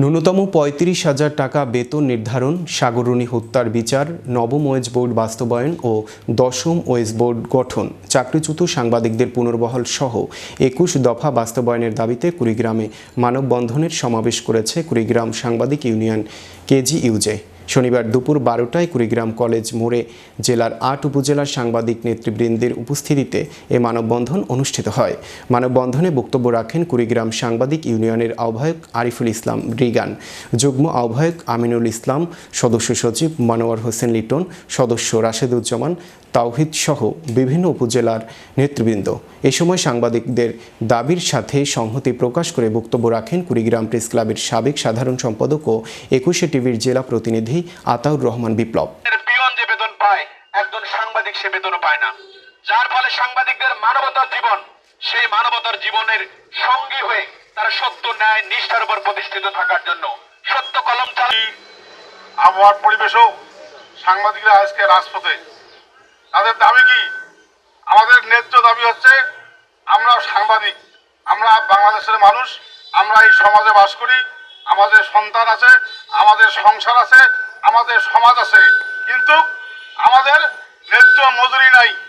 ন্যূনতম পঁয়ত্রিশ হাজার টাকা বেতন নির্ধারণ সাগরণী হত্যার বিচার, নবম ওয়েজ বোর্ড বাস্তবায়ন ও দশম ওয়েজ বোর্ড গঠন, চাকরিচ্যুত সাংবাদিকদের পুনর্বহাল সহ একুশ দফা বাস্তবায়নের দাবিতে কুড়িগ্রামে মানববন্ধনের সমাবেশ করেছে কুড়িগ্রাম সাংবাদিক ইউনিয়ন কেজি ইউজে। শনিবার দুপুর বারোটায় কুড়িগ্রাম কলেজ মোড়ে জেলার আট উপজেলার সাংবাদিক নেতৃবৃন্দের উপস্থিতিতে এ মানববন্ধন অনুষ্ঠিত হয়। মানববন্ধনে বক্তব্য রাখেন কুড়িগ্রাম সাংবাদিক ইউনিয়নের আহ্বায়ক আরিফুল ইসলাম রিগান, যুগ্ম আহ্বায়ক আমিনুল ইসলাম, সদস্য সচিব মানোয়ার হোসেন লিটন, সদস্য রাশেদুজ্জামান, তাওহিদ সহ বিভিন্ন উপজেলার নেতৃবৃন্দ। এ সময় সাংবাদিকদের দাবির সাথে সংহতি প্রকাশ করে বক্তব্য রাখেন কুড়িগ্রাম প্রেস ক্লাবের সাবেক সাধারণ সম্পাদক ও একুশে টিভির জেলা প্রতিনিধি আতাউর রহমান বিপ্লব। পিয়ন যে বেতন পায় একজন সাংবাদিক সে বেতনও পায় না। যার ফলে সাংবাদিকদের মানবতার জীবন সেই মানবতার জীবনের সঙ্গী হয়ে তারা সত্য ন্যায় নিষ্ঠার উপর প্রতিষ্ঠিত থাকার জন্য সত্য কলম চালিয়ে আবহাওয়ার পরিবেশও সাংবাদিকরা আজকে রাজপথে। তাদের দাবি কি? আমাদের ন্যায্য দাবি হচ্ছে আমরা সাংবাদিক আমরা বাংলাদেশের মানুষ আমরা এই সমাজে বাস করি আমাদের সন্তান আছে আমাদের সংসার আছে আমাদের সমাজ আছে কিন্তু আমাদের ন্যায্য মজুরি নাই।